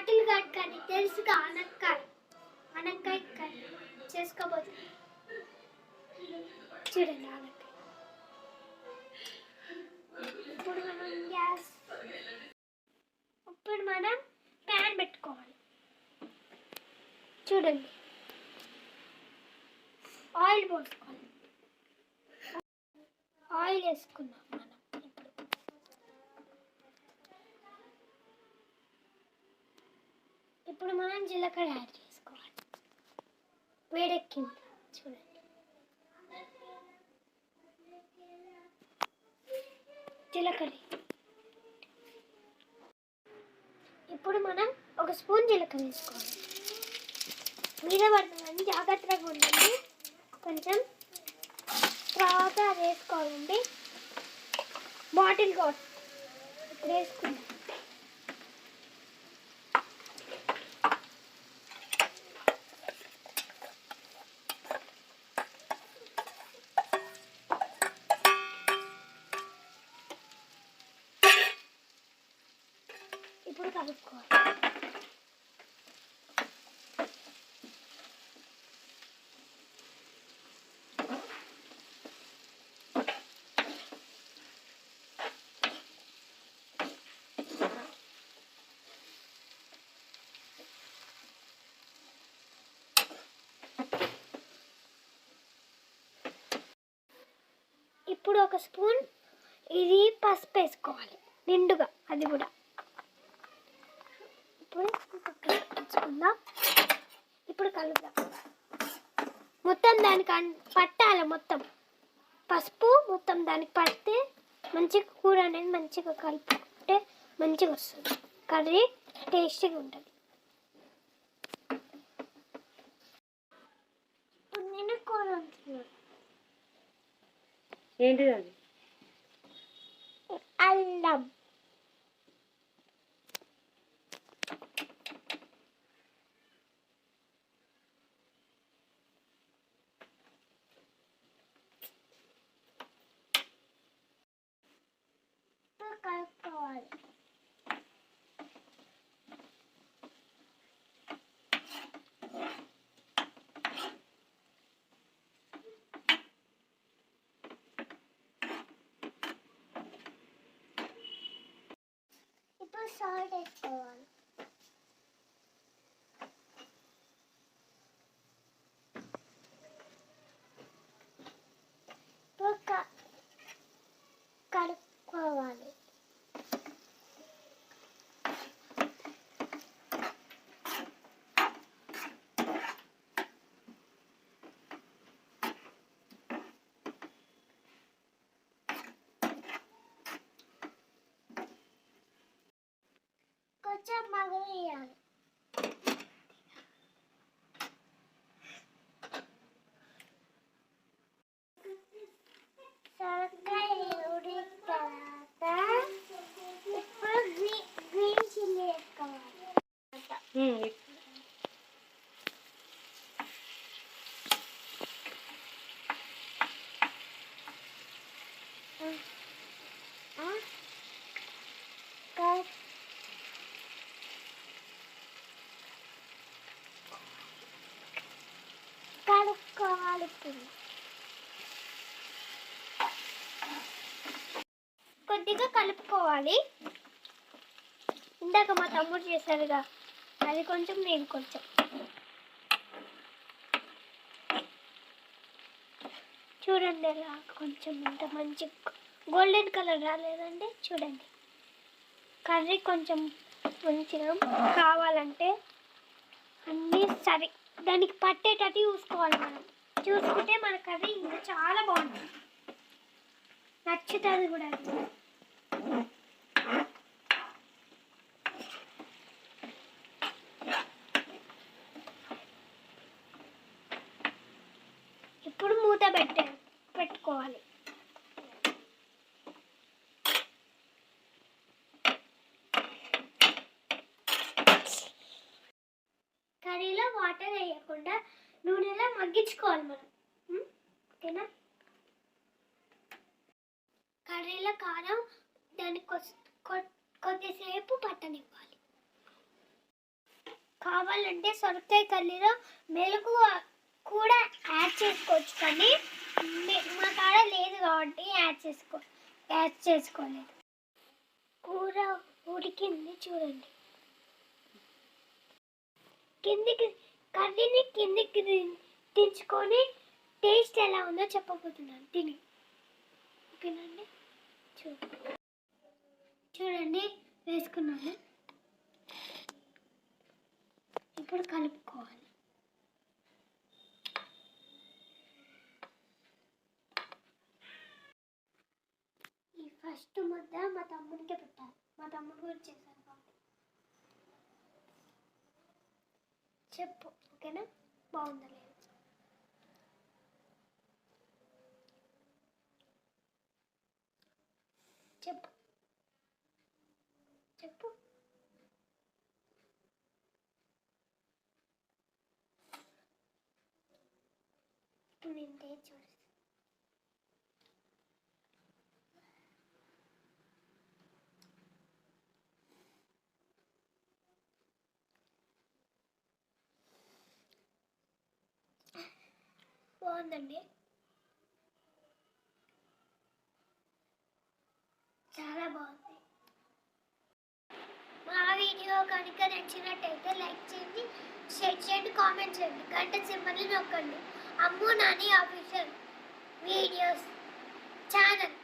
Bottle gourd కానీ తెలుసుగా అనక్కాయ. అనక్కాయ curry చేసుకోబోతు. చూడండి అనక్కాయ. ఇప్పుడు మనం గ్యాస్ ఇప్పుడు మనం ప్యాన్ పెట్టుకోవాలి. చూడండి. ఆయిల్ పోసుకోవాలి. ఆయిల్ వేసుకున్నాం మనం. ఇప్పుడు మనం జీలకర్ర యాడ్ చేసుకోవాలి. వేడెక్కింది. చూడండి. జీలకర్ర ఇప్పుడు మనం ఒక స్పూన్ జీలకర్ర వేసుకోవాలి. మీద పడుతుందండి జాగ్రత్తగా ఉండండి. కొంచెం తర్వాత అది వేసుకోవాలండి. బాటిల్ కూడా. ఇప్పుడు వేసుకుందాం. ఇప్పుడు కలుపుకోవాలి. ఇప్పుడు ఒక స్పూన్ ఇది పసుపు వేసుకోవాలి నిండుగా అది కూడా. ఇప్పుడు ఉంచుకుందాం ఇప్పుడు కలుపుదాం మొత్తం దానికి పట్టాలి మొత్తం. పసుపు మొత్తం దానికి పడితే మంచిగా కూర అనేది మంచిగా కలుపుకుంటే మంచిగా వస్తుంది. కర్రీ టేస్టీగా ఉంటుంది. ఇప్పుడు నేను కూర వండుతున్నాను. ఏంటిది అది? అల్లం ఇప్పుడు కలుపుకోవాలి ఇప్పుడు సాల్ట్ వేసుకోవాలి ఇప్పుడు క- కలుపుకోవాలి కొంచెం మగవేయాలి సొరకాయ ఉడికిన తర్వాత ఇప్పుడు గ్రీన్ గ్రీన్ చిల్లీ వేసుకోవాలి ఉమ్, ఆ? క- కలుపుకోవాలి ఇప్పుడు కొద్దిగా కలుపుకోవాలి. ఇందాక మా తమ్ముడు చేశారుగా అది కొంచెం నేను కొంచెం. చూడండి అలా కొంచెం ఇంత మంచి గోల్డెన్ కలర్ రాలేదండి చూడండి. కర్రీ కొంచెం మంచిగా కావాలంటే అన్నీ సరి. దానికి పట్టేటట్టు చూసుకోవాలి మనం. చూసుకుంటే మన కర్రీ ఇంకా చాలా బాగుంటుంది. నచ్చుతుంది కూడా అది. ఇప్పుడు మూత పెట్టే పెట్టుకోవాలి కర్రీలో లేకుండా నూనెలో మగ్గించుకోవాలి మనం. ఓకేనా? కర్రీలో కారం దాన్ని కొ- కొద్దిసేపు పట్టనివ్వాలి. కావాలంటే సొరకాయ కర్రీలో మెలకు కూడా యాడ్ చేసుకోవచ్చు కానీ మా కాడ లేదు కాబట్టి యాడ్ చేసుకో యాడ్ చేసుకోలేదు. కూర ఉడికింది చూడండి. కిందికి కర్రీని కిందికి దించుకొని టేస్ట్ ఎలా ఉందో చెప్పబోతున్నాను. తిని. ఓకేనండి? చూ చూడండి వేసుకున్నాను. ఇప్పుడు కలుపుకోవాలి. ఈ ఫస్ట్ ముద్ద మా తమ్ముడికే పెట్టాలి. మా తమ్ముడు కూడా చేశాను చెప్పు ఓకేనా? బాగుందా లేదు చెప్పు. చెప్పు. ఇప్పుడు నేను చూడు బాగుందండి. చాలా బాగుంది. మా వీడియో కనుక నచ్చినట్టయితే లైక్ చేయండి షేర్ చేయండి కామెంట్ చేయండి గంట సింబల్ని నొక్కండి. Ammu Nani official videos channel.